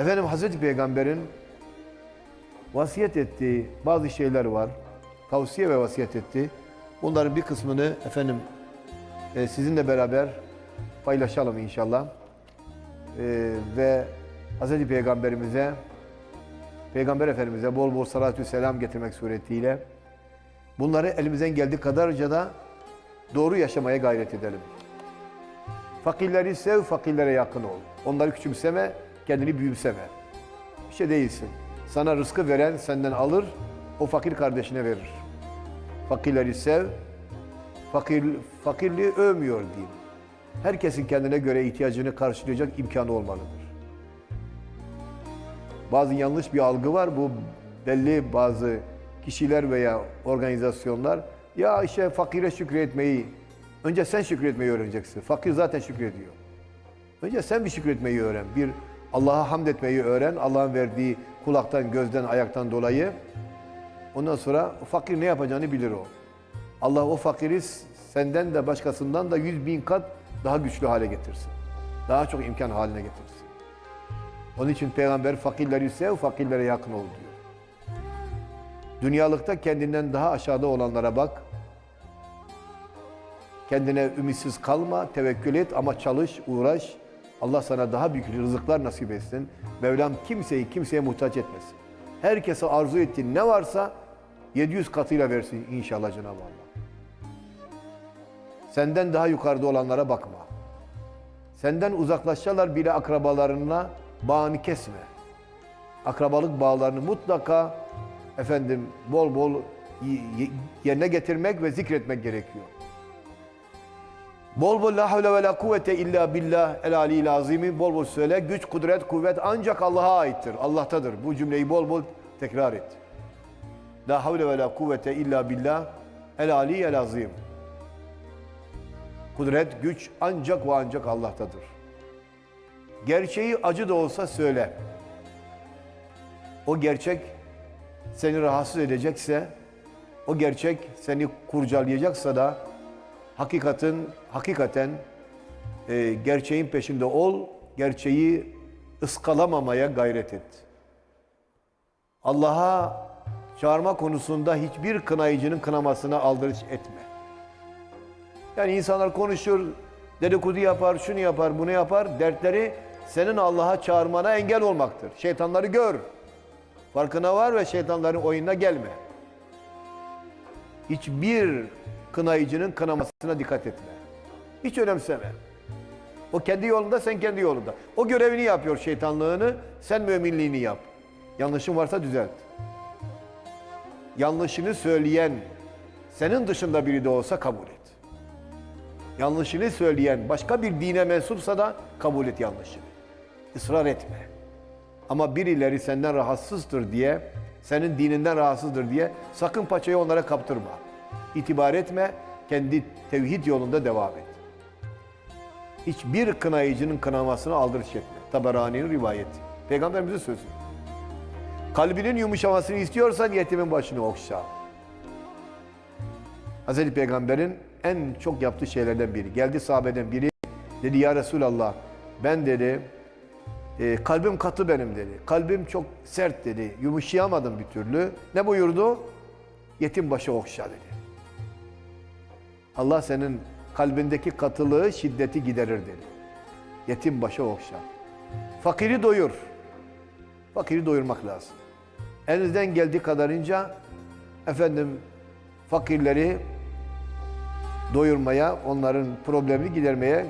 Efendim Hazreti Peygamber'in vasiyet ettiği bazı şeyler var. Tavsiye ve vasiyet etti. Bunların bir kısmını efendim e, sizinle beraber paylaşalım inşallah. E, ve Hazreti Peygamberimize Peygamber Efendimiz'e bol bol salatü selam getirmek suretiyle bunları elimizden geldiği kadarca da doğru yaşamaya gayret edelim. Fakirleri sev, fakirlere yakın ol. Onları küçümseme, kendini büyümseme. Bir şey değilsin. Sana rızkı veren senden alır, o fakir kardeşine verir. Fakirleri sev, fakir, fakirliği övmüyor din. Herkesin kendine göre ihtiyacını karşılayacak imkanı olmalıdır. Bazı yanlış bir algı var. Bu belli bazı kişiler veya organizasyonlar ya işte fakire şükretmeyi önce sen şükretmeyi öğreneceksin. Fakir zaten şükrediyor. Önce sen bir şükretmeyi öğren. Bir Allah'a hamd etmeyi öğren. Allah'ın verdiği kulaktan, gözden, ayaktan dolayı. Ondan sonra fakir ne yapacağını bilir o. Allah o fakiri senden de başkasından da yüz bin kat daha güçlü hale getirsin. Daha çok imkan haline getirsin. Onun için peygamber fakirleri sev, fakirlere yakın ol diyor. Dünyalıkta kendinden daha aşağıda olanlara bak. Kendine ümitsiz kalma, tevekkül et ama çalış, uğraş. Allah sana daha büyük rızıklar nasip etsin. Mevlam kimseyi kimseye muhtaç etmesin. Herkese arzu ettiğin ne varsa 700 katıyla versin inşallah Cenab-ı Allah. Senden daha yukarıda olanlara bakma. Senden uzaklaşsalar bile akrabalarına bağını kesme. Akrabalık bağlarını mutlaka efendim bol bol yerine getirmek ve zikretmek gerekiyor. Bol bol la havle ve la kuvvete illa billah el aliyyil azimi bol bol söyle. Güç, kudret, kuvvet ancak Allah'a aittir. Allah'tadır. Bu cümleyi bol bol tekrar et. La havle ve la kuvvete illa billah el aliyyil azim. Kudret, güç ancak ve ancak Allah'tadır. Gerçeği acı da olsa söyle. O gerçek seni rahatsız edecekse, o gerçek seni kurcalayacaksa da hakikatin, hakikaten e, gerçeğin peşinde ol, gerçeği ıskalamamaya gayret et. Allah'a çağırma konusunda hiçbir kınayıcının kınamasına aldırış etme. Yani insanlar konuşur, dedikodu yapar, şunu yapar, bunu yapar. Dertleri senin Allah'a çağırmana engel olmaktır. Şeytanları gör. Farkına var ve şeytanların oyununa gelme. Hiçbir kınayıcının kınamasına dikkat etme. Hiç önemseme. O kendi yolunda, sen kendi yolunda. O görevini yapıyor şeytanlığını, sen müminliğini yap. Yanlışın varsa düzelt. Yanlışını söyleyen senin dışında biri de olsa kabul et. Yanlışını söyleyen başka bir dine mensupsa da kabul et yanlışını. Israr etme. Ama birileri senden rahatsızdır diye, senin dininden rahatsızdır diye sakın paçayı onlara kaptırma. İtibar etme, kendi tevhid yolunda devam et. Hiçbir kınayıcının kınamasına aldırış etme. Taberani'nin rivayeti. Peygamberimizin sözü. Kalbinin yumuşamasını istiyorsan yetimin başını okşa. Hazreti Peygamber'in en çok yaptığı şeylerden biri. Geldi sahabeden biri dedi ya Resulallah ben dedi e, kalbim katı benim dedi. Kalbim çok sert dedi. Yumuşayamadım bir türlü. Ne buyurdu? Yetim başı okşa dedi. Allah senin kalbindeki katılığı, şiddeti giderir dedi. Yetim başı okşa. Fakiri doyur. Fakiri doyurmak lazım. Elinizden geldiği kadarınca efendim fakirleri doyurmaya, onların problemini gidermeye